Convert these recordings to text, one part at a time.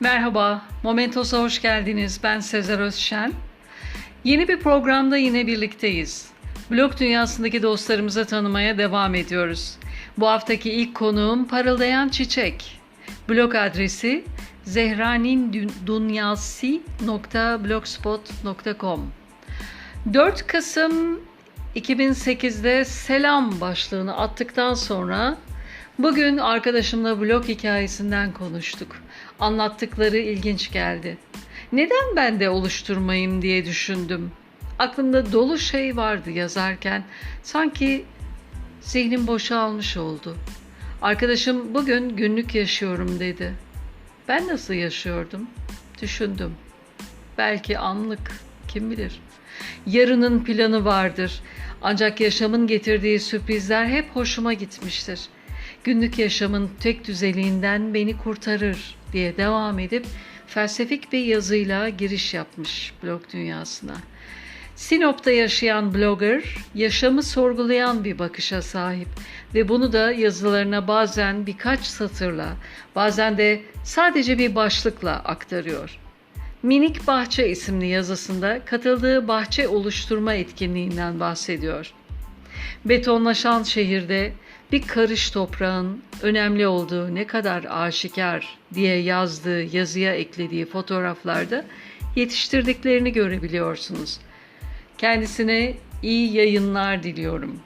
Merhaba, Momentos'a hoş geldiniz. Ben Sezer Özşen. Yeni bir programda yine birlikteyiz. Blog dünyasındaki dostlarımızı tanımaya devam ediyoruz. Bu haftaki ilk konuğum Parıldayan Çiçek. Blog adresi zehranindunyasi.blogspot.com 4 Kasım 2008'de selam başlığını attıktan sonra bugün arkadaşımla blog hikayesinden konuştuk. Anlattıkları ilginç geldi. Neden ben de oluşturmayayım diye düşündüm. Aklımda dolu şey vardı yazarken. Sanki zihnim boşalmış oldu. Arkadaşım bugün günlük yaşıyorum dedi. Ben nasıl yaşıyordum? Düşündüm. Belki anlık, kim bilir. Yarının planı vardır. Ancak yaşamın getirdiği sürprizler hep hoşuma gitmiştir. Günlük yaşamın tek düzeliğinden beni kurtarır diye devam edip felsefik bir yazıyla giriş yapmış blog dünyasına. Sinop'ta yaşayan blogger, yaşamı sorgulayan bir bakışa sahip ve bunu da yazılarına bazen birkaç satırla, bazen de sadece bir başlıkla aktarıyor. Minik Bahçe isimli yazısında katıldığı bahçe oluşturma etkinliğinden bahsediyor. Betonlaşan şehirde bir karış toprağın önemli olduğu ne kadar aşikar diye yazdığı yazıya eklediği fotoğraflarda yetiştirdiklerini görebiliyorsunuz. Kendisine iyi yayınlar diliyorum.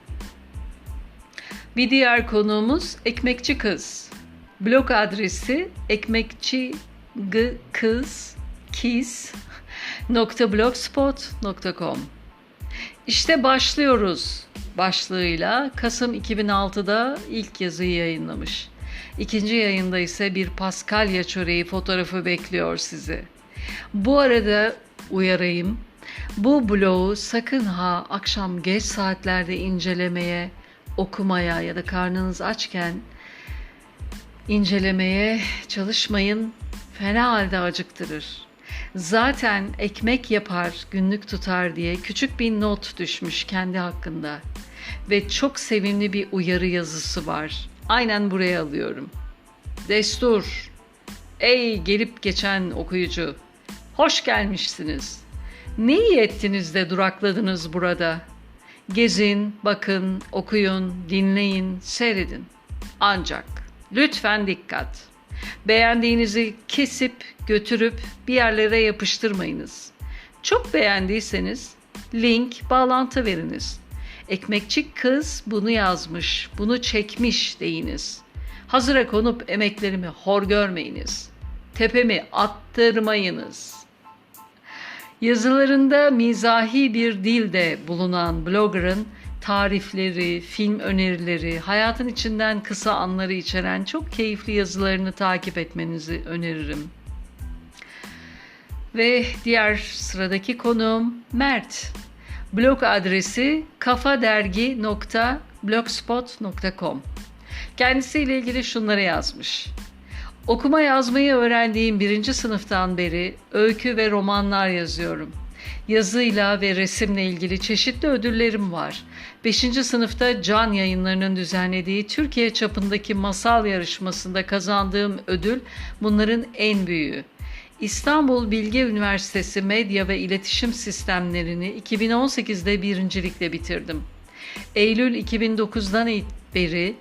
Bir diğer konuğumuz Ekmekçi Kız. Blog adresi ekmekçi kız kiss.blogspot.com İşte başlıyoruz başlığıyla Kasım 2006'da ilk yazıyı yayınlamış. İkinci yayında ise bir Paskalya çöreği fotoğrafı bekliyor sizi. Bu arada uyarayım. Bu blogu sakın ha akşam geç saatlerde incelemeye, okumaya ya da karnınız açken incelemeye çalışmayın. Fena halde acıktırır. Zaten ekmek yapar, günlük tutar diye küçük bir not düşmüş kendi hakkında. Ve çok sevimli bir uyarı yazısı var. Aynen buraya alıyorum. Destur. Ey gelip geçen okuyucu. Hoş gelmişsiniz. Ne iyi ettiniz de durakladınız burada. Gezin, bakın, okuyun, dinleyin, seyredin. Ancak lütfen dikkat. Beğendiğinizi kesip götürüp bir yerlere yapıştırmayınız. Çok beğendiyseniz link, bağlantı veriniz. Ekmekçi kız bunu yazmış, bunu çekmiş deyiniz. Hazıra konup emeklerimi hor görmeyiniz. Tepemi attırmayınız. Yazılarında mizahi bir dilde bulunan blogger'ın tarifleri, film önerileri, hayatın içinden kısa anları içeren çok keyifli yazılarını takip etmenizi öneririm. Ve diğer sıradaki konuğum Mert. Blog adresi kafadergi.blogspot.com Kendisiyle ilgili şunları yazmış. Okuma yazmayı öğrendiğim birinci sınıftan beri öykü ve romanlar yazıyorum. Yazıyla ve resimle ilgili çeşitli ödüllerim var. 5. sınıfta Can Yayınları'nın düzenlediği Türkiye çapındaki masal yarışmasında kazandığım ödül bunların en büyüğü. İstanbul Bilgi Üniversitesi Medya ve İletişim Sistemlerini 2018'de birincilikle bitirdim. Eylül 2009'dan beri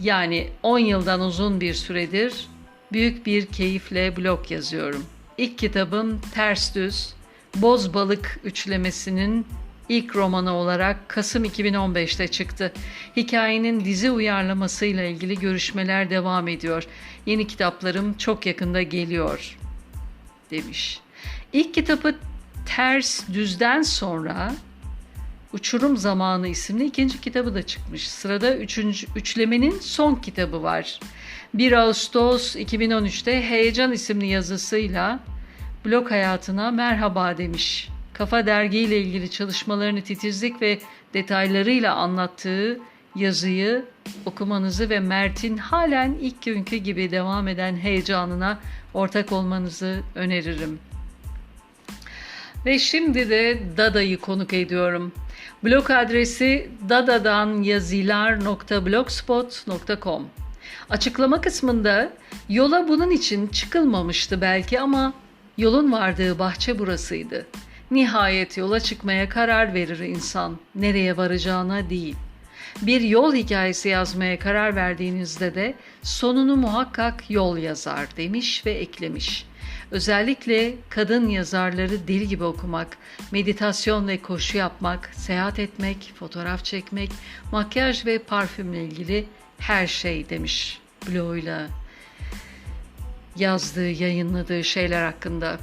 yani 10 yıldan uzun bir süredir büyük bir keyifle blog yazıyorum. İlk kitabım Ters Düz, Boz Balık üçlemesinin ilk romanı olarak Kasım 2015'te çıktı. Hikayenin dizi uyarlamasıyla ilgili görüşmeler devam ediyor. Yeni kitaplarım çok yakında geliyor demiş. İlk kitabı Ters Düz'den sonra Uçurum Zamanı isimli ikinci kitabı da çıkmış. Sırada üçüncü, üçlemenin son kitabı var. 1 Ağustos 2013'te Heyecan isimli yazısıyla blog hayatına merhaba demiş. Kafa Dergi ile ilgili çalışmalarını titizlik ve detaylarıyla anlattığı yazıyı okumanızı ve Mert'in halen ilk günkü gibi devam eden heyecanına ortak olmanızı öneririm. Ve şimdi de Dada'yı konuk ediyorum. Blog adresi dadadanyazilar.blogspot.com Açıklama kısmında yola bunun için çıkılmamıştı belki ama yolun vardığı bahçe burasıydı. Nihayet yola çıkmaya karar verir insan, nereye varacağına değil. Bir yol hikayesi yazmaya karar verdiğinizde de sonunu muhakkak yol yazar demiş ve eklemiş. Özellikle kadın yazarları deli gibi okumak, meditasyon ve koşu yapmak, seyahat etmek, fotoğraf çekmek, makyaj ve parfümle ilgili her şey demiş bloguyla yazdığı, yayınladığı şeyler hakkında.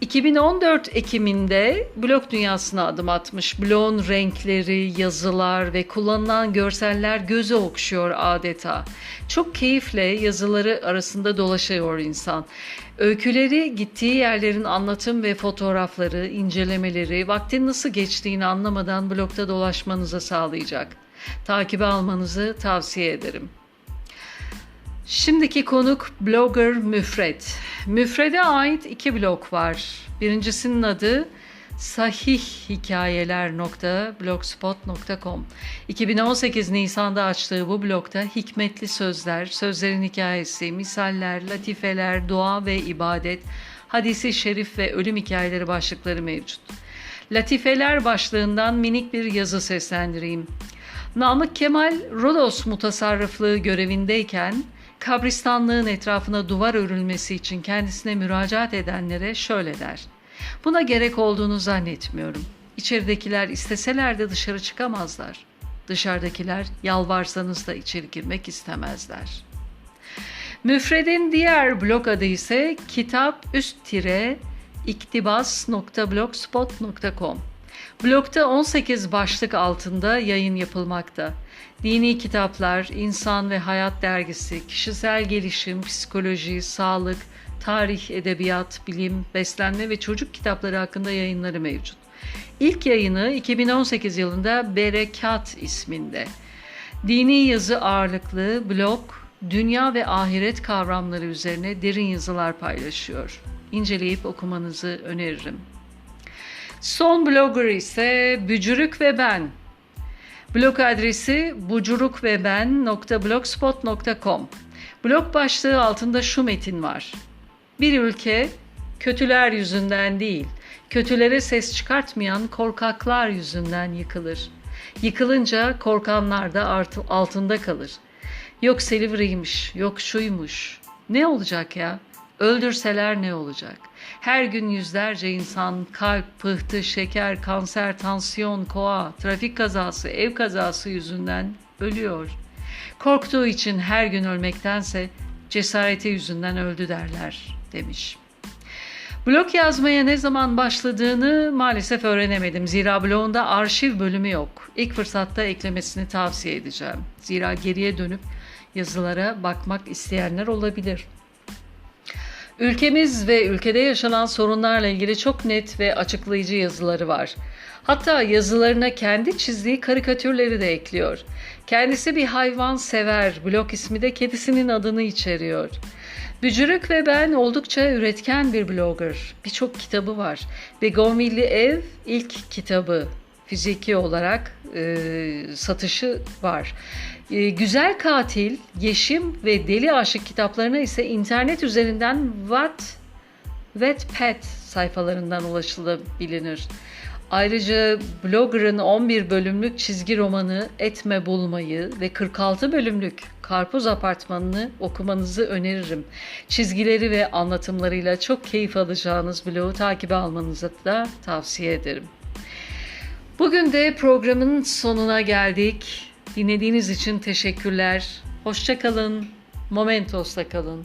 2014 Ekim'inde blog dünyasına adım atmış. Blogun renkleri, yazılar ve kullanılan görseller göze okşuyor adeta. Çok keyifle yazıları arasında dolaşıyor insan. Öyküleri, gittiği yerlerin anlatım ve fotoğrafları, incelemeleri, vaktin nasıl geçtiğini anlamadan blogda dolaşmanıza sağlayacak. Takibe almanızı tavsiye ederim. Şimdiki konuk blogger Müfret. Müfred'e ait iki blog var. Birincisinin adı sahihhikayeler.blogspot.com 2018 Nisan'da açtığı bu blogda hikmetli sözler, sözlerin hikayesi, misaller, latifeler, dua ve ibadet, hadisi şerif ve ölüm hikayeleri başlıkları mevcut. Latifeler başlığından minik bir yazı seslendireyim. Namık Kemal Rodos mutasarrıflığı görevindeyken kabristanlığın etrafına duvar örülmesi için kendisine müracaat edenlere şöyle der. Buna gerek olduğunu zannetmiyorum. İçeridekiler isteseler de dışarı çıkamazlar. Dışarıdakiler yalvarsanız da içeri girmek istemezler. Müfred'in diğer blog adı ise kitap üst tire iktibas.blogspot.com Blogda 18 başlık altında yayın yapılmakta. Dini kitaplar, insan ve hayat dergisi, kişisel gelişim, psikoloji, sağlık, tarih, edebiyat, bilim, beslenme ve çocuk kitapları hakkında yayınları mevcut. İlk yayını 2018 yılında Berekat isminde. Dini yazı ağırlıklı blog, dünya ve ahiret kavramları üzerine derin yazılar paylaşıyor. İnceleyip okumanızı öneririm. Son blogger ise Bücürük ve Ben. Blog adresi bucurukveben.blogspot.com Blog başlığı altında şu metin var. Bir ülke kötüler yüzünden değil, kötülere ses çıkartmayan korkaklar yüzünden yıkılır. Yıkılınca korkanlar da altında kalır. Yok Silivri'ymiş, yok şuymuş. Ne olacak ya? Öldürseler ne olacak? Her gün yüzlerce insan kalp, pıhtı, şeker, kanser, tansiyon, koa, trafik kazası, ev kazası yüzünden ölüyor. Korktuğu için her gün ölmektense cesareti yüzünden öldü derler demiş. Blog yazmaya ne zaman başladığını maalesef öğrenemedim. Zira blogunda arşiv bölümü yok. İlk fırsatta eklemesini tavsiye edeceğim. Zira geriye dönüp yazılara bakmak isteyenler olabilir. Ülkemiz ve ülkede yaşanan sorunlarla ilgili çok net ve açıklayıcı yazıları var. Hatta yazılarına kendi çizdiği karikatürleri de ekliyor. Kendisi bir hayvan sever, blog ismi de kedisinin adını içeriyor. Bücürük ve ben oldukça üretken bir blogger. Birçok kitabı var. Begonvilli Ev ilk kitabı fiziki olarak e, satışı var. E, Güzel Katil, Yeşim ve Deli Aşık kitaplarına ise internet üzerinden What Wattpad sayfalarından ulaşılabilir. Ayrıca blogger'ın 11 bölümlük çizgi romanı Etme Bulmayı ve 46 bölümlük Karpuz Apartmanı'nı okumanızı öneririm. Çizgileri ve anlatımlarıyla çok keyif alacağınız blogu takibe almanızı da tavsiye ederim. Bugün de programın sonuna geldik. Dinlediğiniz için teşekkürler. Hoşçakalın. Momentos'ta kalın.